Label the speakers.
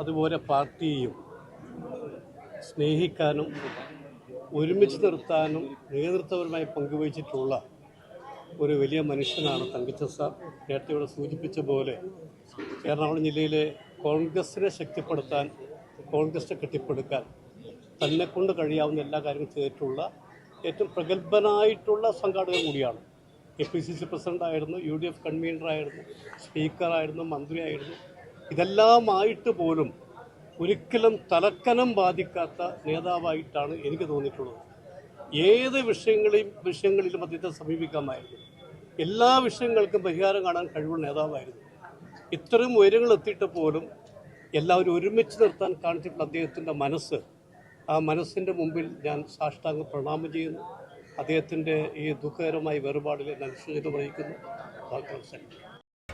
Speaker 1: അതുപോലെ പാർട്ടിയെയും സ്നേഹിക്കാനും ഒരുമിച്ച് നിർത്താനും നേതൃത്വപരമായി പങ്കുവച്ചിട്ടുള്ള ഒരു വലിയ മനുഷ്യനാണ് തങ്കച്ച സാർ. നേരത്തെ ഇവിടെ സൂചിപ്പിച്ച പോലെ എറണാകുളം ജില്ലയിലെ കോൺഗ്രസിനെ ശക്തിപ്പെടുത്താൻ കോൺഗ്രസിനെ കെട്ടിപ്പടുക്കാൻ തന്നെ കൊണ്ട് കഴിയാവുന്ന എല്ലാ കാര്യങ്ങളും ചെയ്തിട്ടുള്ള ഏറ്റവും പ്രഗത്ഭനായിട്ടുള്ള സംഘാടകൻ കൂടിയാണ്. കെ പി സി സി പ്രസിഡന്റായിരുന്നു യു ഡി എഫ് കൺവീനറായിരുന്നു സ്പീക്കറായിരുന്നു മന്ത്രിയായിരുന്നു. ഇതെല്ലാമായിട്ട് പോലും ഒരിക്കലും തലക്കനം ബാധിക്കാത്ത നേതാവായിട്ടാണ് എനിക്ക് തോന്നിയിട്ടുള്ളത്. ഏത് വിഷയങ്ങളെയും വിഷയങ്ങളിലും അദ്ദേഹത്തെ സമീപിക്കാമായിരുന്നു. എല്ലാ വിഷയങ്ങൾക്കും പരിഹാരം കാണാൻ കഴിവുള്ള നേതാവായിരുന്നു. ഇത്രയും ഉയരങ്ങൾ എത്തിയിട്ട് പോലും എല്ലാവരും ഒരുമിച്ച് നിർത്താൻ കാണിച്ചിട്ടുള്ള അദ്ദേഹത്തിന്റെ മനസ്സ് ആ മനസ്സിന്റെ മുമ്പിൽ ഞാൻ സാഷ്ടാംഗ പ്രണാമം ചെയ്യുന്നു. അദ്ദേഹത്തിന്റെ ഈ ദുഃഖകരമായ വേറുപാടിൽ ഞാൻ അനുശോചനം അറിയിക്കുന്നു ഡോക്ടർ